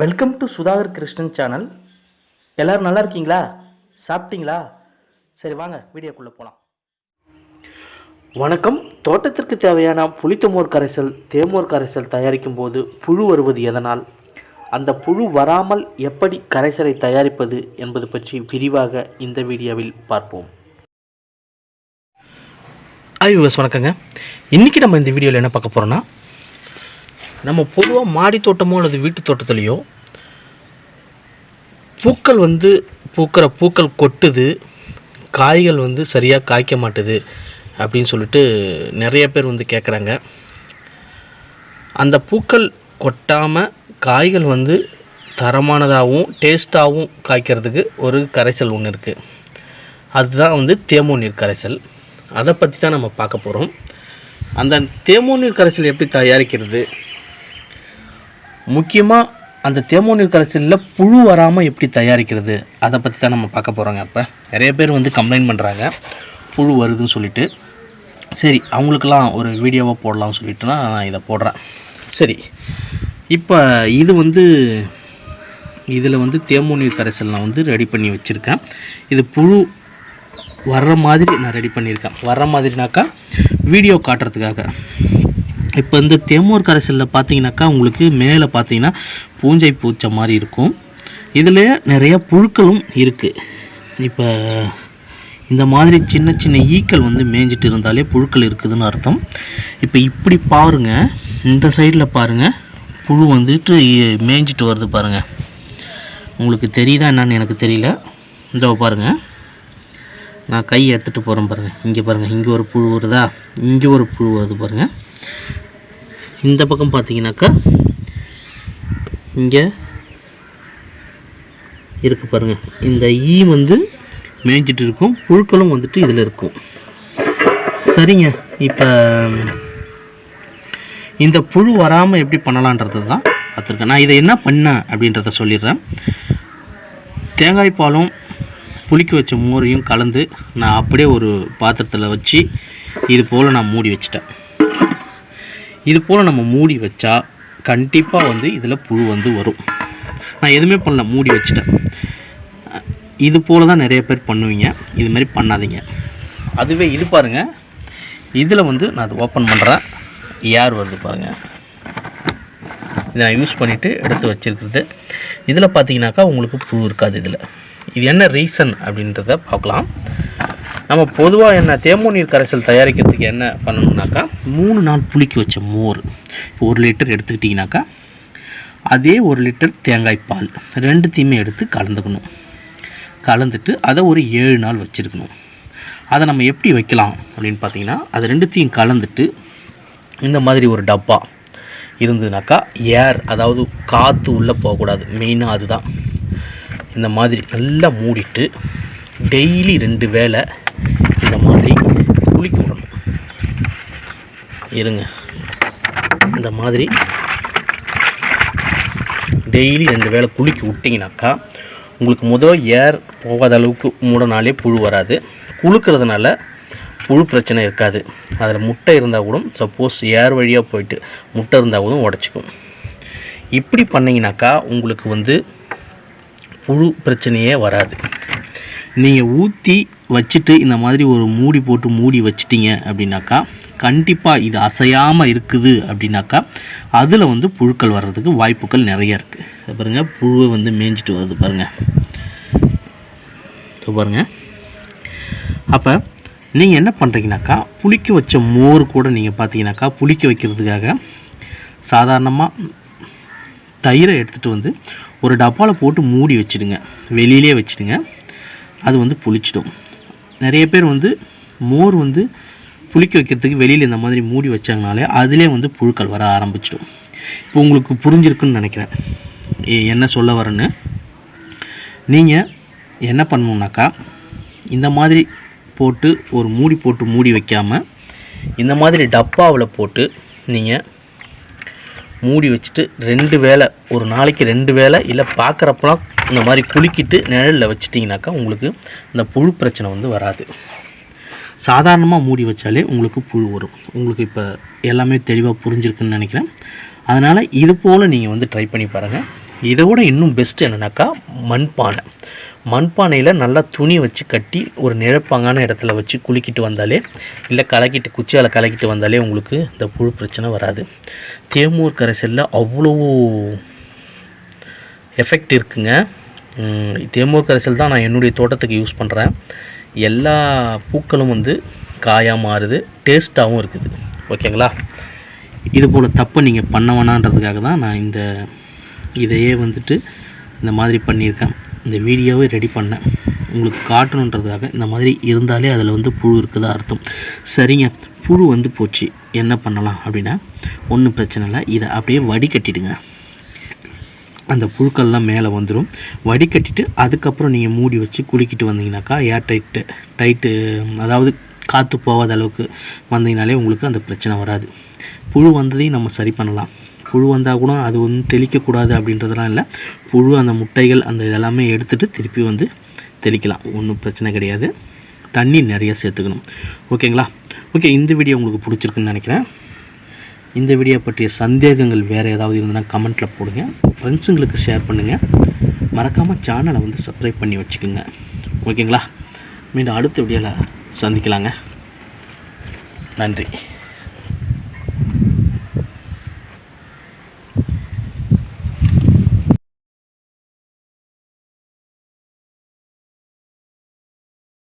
Welcome to Sudhakar Krishnan channel எல்லோரும் நல்லா இருக்கீங்களா? சாப்பிட்டீங்களா? சரி வாங்க வீடியோக்குள்ளே போகலாம் வணக்கம். தோட்டத்திற்கு தேவையான புளித்தமோர் கரைசல் தேமோர் கரைசல் தயாரிக்கும் போது புழு வருவது எதனால்? அந்த புழு வராமல் எப்படி கரைசலை தயாரிப்பது என்பது பற்றி விரிவாக இந்த வீடியோவில் பார்ப்போம். ஐ விவஸ் வணக்கங்க. இன்றைக்கி நம்ம இந்த வீடியோவில் என்ன பார்க்க போகிறோன்னா நம்ம பொதுவாக மாடி தோட்டமோ அல்லது வீட்டு தோட்டத்துலேயோ பூக்கள் வந்து பூக்கிற பூக்கள் கொட்டுது காய்கள் வந்து சரியாக காய்க்க மாட்டுது அப்படின்னு சொல்லிட்டு நிறைய பேர் வந்து கேட்குறாங்க அந்த பூக்கள் கொட்டாமல் காய்கள் வந்து தரமானதாகவும் டேஸ்ட்டாகவும் காய்க்கிறதுக்கு ஒரு கரைசல் ஒன்று இருக்குது அதுதான் வந்து தேமோ நீர் கரைசல். அதை பற்றி தான் நம்ம பார்க்க போகிறோம் அந்த தேமோ நீர் கரைசல் எப்படி தயாரிக்கிறது? முக்கியமாக அந்த தேமோநீர் கரைசலில் புழு வராமல் எப்படி தயாரிக்கிறது? அதை பற்றி தான் நம்ம பார்க்க போகிறோங்க இப்போ. நிறைய பேர் வந்து கம்ப்ளைண்ட் பண்ணுறாங்க புழு வருதுன்னு சொல்லிட்டு. சரி அவங்களுக்கெல்லாம் ஒரு வீடியோவாக போடலாம்னு சொல்லிட்டு தான் நான் இதை போடுறேன். சரி இப்போ இது வந்து இதில் வந்து தேமோநீர் கரைசல் நான் வந்து ரெடி பண்ணி வச்சுருக்கேன். இது புழு வர்ற மாதிரி நான் ரெடி பண்ணியிருக்கேன். வர்ற மாதிரினாக்கா வீடியோ காட்டுறதுக்காக. இப்போ இந்த தேமோர் கரைசலில் பார்த்தீங்கன்னாக்கா உங்களுக்கு மேலே பார்த்தீங்கன்னா பூஞ்சை பூச்ச மாதிரி இருக்கும். இதில் நிறைய புழுக்களும் இருக்குது இப்போ இந்த மாதிரி சின்ன சின்ன ஈக்கள் வந்து மேய்ஞ்சிட்டு இருந்தாலே புழுக்கள் இருக்குதுன்னு அர்த்தம். இப்போ இப்படி பாருங்க. இந்த சைடில் பாருங்கள் புழு வந்துட்டு மேஞ்சிட்டு மேய்ஞ்சிட்டு வருது பாருங்கள் உங்களுக்கு தெரியுதா என்னன்னு எனக்கு தெரியல. இந்த பாருங்கள் நான் கை எடுத்துகிட்டு போகிறேன் பாருங்கள் இங்கே பாருங்கள் இங்கே ஒரு புழு வருதா? இங்கே ஒரு புழு வருது பாருங்கள் இந்த பக்கம் பார்த்தீங்கன்னாக்கா இங்கே இருக்கு பாருங்கள் இந்த ஈ வந்து மேய்ஞ்சிட்டு இருக்கும் புழுக்களும் வந்துட்டு இதில் இருக்கும். சரிங்க. இப்போ இந்த புழு வராமல் எப்படி பண்ணலான்றது தான் பார்த்துருக்கேன். நான் இதை என்ன பண்ணேன் அப்படின்றத சொல்லிடுறேன். தேங்காய் பாலும் புளிக்க வச்ச மோரையும் கலந்து நான் அப்படியே ஒரு பாத்திரத்தில் வச்சு இது போல் நான் மூடி வச்சிட்டேன். இது போல் நம்ம மூடி வச்சா கண்டிப்பாக வந்து இதில் புழு வந்து வரும். நான் எதுவுமே பண்ணல மூடி வச்சுட்டேன். இது போல் தான் நிறைய பேர் பண்ணுவீங்க. இது மாதிரி பண்ணாதீங்க. அதுவே இது பாருங்கள் இதில் வந்து நான் அது ஓப்பன் பண்ணுறேன் ஏர் வருது பாருங்கள் இதை நான் யூஸ் பண்ணிவிட்டு எடுத்து வச்சிருக்கிறது. இதில் பார்த்தீங்கன்னாக்கா உங்களுக்கு புழு இருக்காது இதில். இது என்ன ரீசன் அப்படின்றத பார்க்கலாம். நம்ம பொதுவாக என்ன தேமோநீர் கரைசல் தயாரிக்கிறதுக்கு என்ன பண்ணணும்னாக்கா மூணு நாள் புளிக்க வச்ச மோர். இப்போ ஒரு லிட்டர் எடுத்துக்கிட்டிங்கனாக்கா அதே ஒரு லிட்டர் தேங்காய் பால். ரெண்டுத்தையுமே எடுத்து கலந்துக்கணும். கலந்துட்டு அதை ஒரு ஏழு நாள் வச்சுருக்கணும். அதை நம்ம எப்படி வைக்கலாம் அப்படின்னு பார்த்தீங்கன்னா அது ரெண்டுத்தையும் கலந்துட்டு இந்த மாதிரி ஒரு டப்பா இருந்ததுனாக்கா ஏர் அதாவது காற்று உள்ளே போகக்கூடாது. மெயினாக அதுதான். இந்த மாதிரி நல்லா மூடிட்டு டெய்லி ரெண்டு வேளை இந்த மாதிரி குளிக்க விடணும். இருங்க. இந்த மாதிரி டெய்லி ரெண்டு வேளை குளிக்க விட்டிங்கனாக்கா உங்களுக்கு முதல் ஏர் போகாத அளவுக்கு மூடனாலே புழு வராது. குளுக்கிறதுனால புழு பிரச்சனை இருக்காது. அதில் முட்டை இருந்தால் கூட சப்போஸ் ஏர் வழியாக போயிட்டு முட்டை இருந்தால் கூட உடச்சிக்கும். இப்படி பண்ணிங்கனாக்கா உங்களுக்கு வந்து புழு பிரச்சனையே வராது. நீங்கள் ஊற்றி வச்சுட்டு இந்த மாதிரி ஒரு மூடி போட்டு மூடி வச்சிட்டிங்க அப்படின்னாக்கா கண்டிப்பாக இது அசையாமல் இருக்குது அப்படின்னாக்கா அதில் வந்து புழுக்கள் வர்றதுக்கு வாய்ப்புகள் நிறைய இருக்குது பாருங்கள் புழுவை வந்து மேய்ஞ்சிட்டு வருது பாருங்கள் பாருங்கள் அப்போ நீங்கள் என்ன பண்ணுறீங்கனாக்கா புளிக்க வச்ச மோர் கூட நீங்கள் பார்த்தீங்கன்னாக்கா புளிக்க வைக்கிறதுக்காக சாதாரணமாக தயிரை எடுத்துகிட்டு வந்து ஒரு டப்பாவில் போட்டு மூடி வச்சிடுங்க. வெளியிலே வச்சுடுங்க. அது வந்து புளிச்சிடும். நிறைய பேர் வந்து மோர் வந்து புளிக்க வைக்கிறதுக்கு வெளியில் இந்த மாதிரி மூடி வச்சாங்கனாலே அதிலே வந்து புழுக்கள் வர ஆரம்பிச்சிடும். இப்போ உங்களுக்கு புரிஞ்சிருக்குன்னு நினைக்கிறேன். என்ன சொல்ல வரேன்னு. நீங்கள் என்ன பண்ணணுன்னாக்கா இந்த மாதிரி போட்டு ஒரு மூடி போட்டு மூடி வைக்காமல் இந்த மாதிரி டப்பாவில் போட்டு நீங்கள் மூடி வச்சுட்டு ரெண்டு வேளை ஒரு நாளைக்கு ரெண்டு வேளை இல்லை பார்க்குறப்பலாம் இந்த மாதிரி குலுக்கிட்டு நிழலில் வச்சிட்டிங்கனாக்கா உங்களுக்கு இந்த புழு பிரச்சனை வந்து வராது. சாதாரணமாக மூடி வச்சாலே உங்களுக்கு புழு வரும். உங்களுக்கு இப்போ எல்லாமே தெளிவாக புரிஞ்சிருக்குன்னு நினைக்கிறேன். அதனால் இது போல் நீங்கள் வந்து ட்ரை பண்ணி பாருங்கள் இதை விட இன்னும் பெஸ்ட்டு என்னென்னாக்கா மண்பானை. மண்பானையில் நல்லா துணி வச்சு கட்டி ஒரு நிழப்பாங்கான இடத்துல வச்சு குலுக்கிட்டு வந்தாலே இல்லை கலக்கிட்டு குச்சியால் கலக்கிட்டு வந்தாலே உங்களுக்கு இந்த புழு பிரச்சனை வராது. தேமூர் கரைசலில் அவ்வளோ எஃபெக்ட் இருக்குங்க. தேமூர் கரைசல் தான் நான் என்னுடைய தோட்டத்துக்கு யூஸ் பண்ணுறேன் எல்லா பூக்களும் வந்து காயாக மாறுது டேஸ்ட்டாகவும் இருக்குது. ஓகேங்களா? இது போல் தப்பை நீங்கள் பண்ண வேணான்றதுக்காக தான் நான் இந்த இதையே வந்துட்டு இந்த மாதிரி பண்ணியிருக்கேன். இந்த வீடியோவை ரெடி பண்ணேன் உங்களுக்கு காட்டணுன்றதுக்காக இந்த மாதிரி இருந்தாலே அதில் வந்து புழு இருக்குதா அர்த்தம். சரிங்க புழு வந்து போச்சு. என்ன பண்ணலாம் அப்படின்னா ஒன்றும் பிரச்சனை இல்லை. இதை அப்படியே வடிகட்டிடுங்க. அந்த புழுக்கள்லாம் மேலே வந்துடும் வடிகட்டிட்டு அதுக்கப்புறம் நீங்கள் மூடி வச்சு குளிக்கிட்டு வந்தீங்கனாக்கா ஏர் டைட்டு டைட்டு அதாவது காற்று போகாத அளவுக்கு வந்தீங்கனாலே உங்களுக்கு அந்த பிரச்சனை வராது. புழு வந்ததையும் நம்ம சரி பண்ணலாம். புழு வந்தால் கூட அது வந்து தெளிக்கக்கூடாது அப்படின்றதெல்லாம் இல்லை. புழு அந்த முட்டைகள் அந்த இதெல்லாமே எடுத்துகிட்டு திருப்பி வந்து தெளிக்கலாம். ஒன்றும் பிரச்சனை கிடையாது. தண்ணி நிறைய சேர்த்துக்கணும். ஓகேங்களா? ஓகே இந்த வீடியோ உங்களுக்கு பிடிச்சிருக்குன்னு நினைக்கிறேன். இந்த வீடியோ பற்றிய சந்தேகங்கள் வேறு ஏதாவது இருந்ததுன்னா கமெண்ட்டில் போடுங்க. ஃப்ரெண்ட்ஸுங்களுக்கு ஷேர் பண்ணுங்கள் மறக்காமல் சேனலை வந்து சப்ஸ்கிரைப் பண்ணி வச்சுக்கோங்க. ஓகேங்களா? மீண்டும் அடுத்த வீடியோவில் சந்திக்கலாங்க. நன்றி.